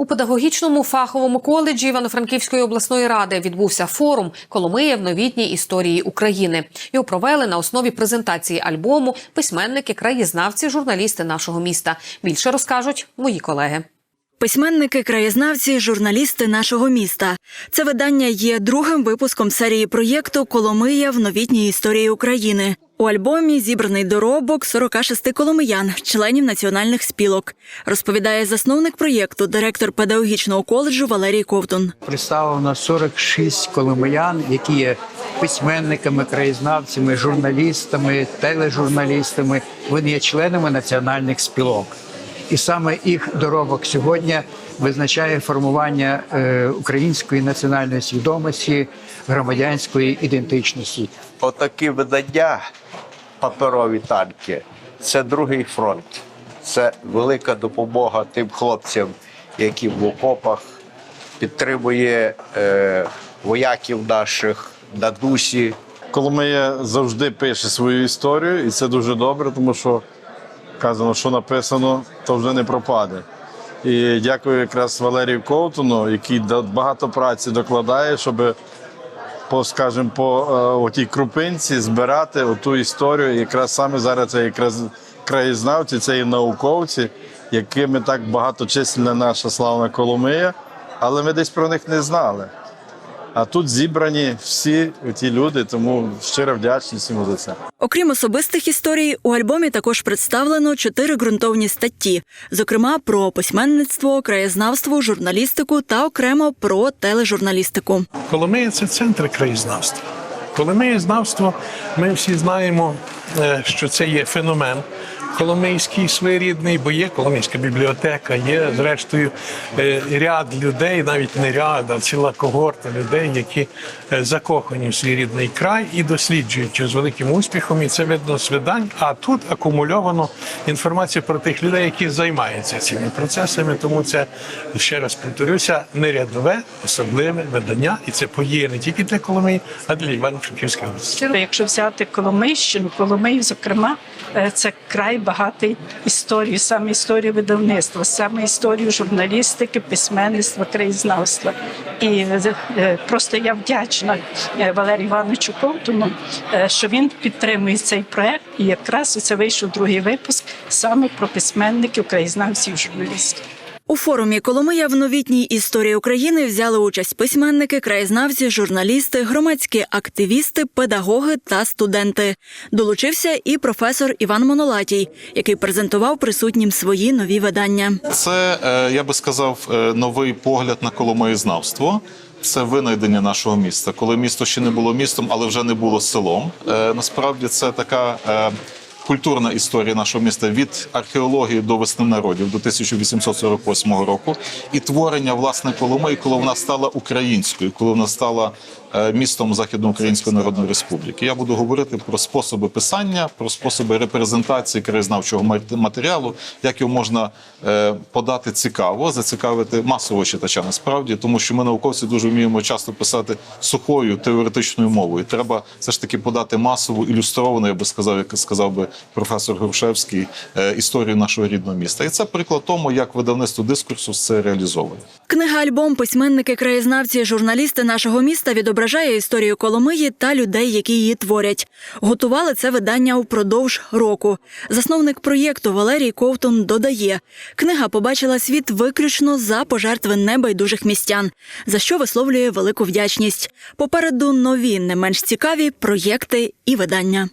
У педагогічному фаховому коледжі Івано-Франківської обласної ради відбувся форум Коломия в новітній історії України. Його провели на основі презентації альбому письменники, краєзнавці, журналісти нашого міста. Більше розкажуть мої колеги. Письменники, краєзнавці, журналісти нашого міста. Це видання є другим випуском серії проєкту Коломия в новітній історії України. У альбомі зібраний доробок 46 коломиян, членів національних спілок, розповідає засновник проєкту, директор педагогічного коледжу Валерій Ковтун. представлено 46 коломиян, які є письменниками, краєзнавцями, журналістами, тележурналістами. Вони є членами національних спілок. І саме їх доробок сьогодні визначає формування е, української національної свідомості, громадянської ідентичності. Отакі видання, паперові танки, це другий фронт. Це велика допомога тим хлопцям, які в окопах підтримує е, вояків наших на дусі. Коломия завжди пише свою історію, і це дуже добре, тому що казано, що написано, то вже не пропаде. І дякую якраз Валерію Ковтуну, який багато праці докладає, щоб по, скажімо, по тій отій крупинці збирати оту історію. Якраз саме зараз це якраз краєзнавці, це і науковці, якими так багаточисленна наша славна Коломия, але ми десь про них не знали. А тут зібрані всі ті люди, тому щиро вдячність йому за це. Окрім особистих історій, у альбомі також представлено чотири ґрунтовні статті, зокрема про письменництво, краєзнавство, журналістику та окремо про тележурналістику. Коломия це центр краєзнавства. Коломиєзнавство, ми всі знаємо, е, що це є феномен коломийський своєрідний, бо є Коломийська бібліотека, є зрештою е, ряд людей, навіть не ряд, а ціла когорта людей, які е, закохані в свій рідний край і досліджують з великим успіхом. І це видно з видань. А тут акумульовано інформацію про тих людей, які займаються цими процесами. Тому це ще раз повторюся, не рядове, особливе видання, і це подія не тільки для Коломиї, а для Івано-Франківської області. Якщо взяти Коломийщину, Коломий, зокрема, е, це край багатий історією, саме історію видавництва, саме історію журналістики, письменництва, краєзнавства. І е, просто я вдячна е, Валерію Івановичу Ковтуну, е, що він підтримує цей проект. І якраз це вийшов другий випуск саме про письменників, краєзнавців, журналістів. У форумі Коломия в новітній історії України взяли участь письменники, краєзнавці, журналісти, громадські активісти, педагоги та студенти. Долучився і професор Іван Монолатій, який презентував присутнім свої нові видання. Це, е, я би сказав, е, новий погляд на коломиєзнавство. Це винайдення нашого міста, коли місто ще не було містом, але вже не було селом. Е, Насправді це така культурна історія нашого міста від археології до весни народів до 1848 року, і творення власне Коломиї, коли вона стала українською, коли вона стала містом Західноукраїнської Народної Республіки. Я буду говорити про способи писання, про способи репрезентації краєзнавчого мат- матеріалу, як його можна е, подати цікаво, зацікавити масового читача насправді, тому що ми науковці дуже вміємо часто писати сухою теоретичною мовою. Треба все ж таки подати масову ілюстровану, я би сказав, як сказав би професор Грушевський, е, історію нашого рідного міста. І це приклад тому, як видавництво дискурсу це реалізовує. Книга-альбом Письменники, краєзнавці, журналісти нашого міста відображає історію Коломиї та людей, які її творять. Готували це видання впродовж року. Засновник проєкту Валерій Ковтун додає: книга побачила світ виключно за пожертви небайдужих містян, за що висловлює велику вдячність. Попереду нові, не менш цікаві проєкти і видання.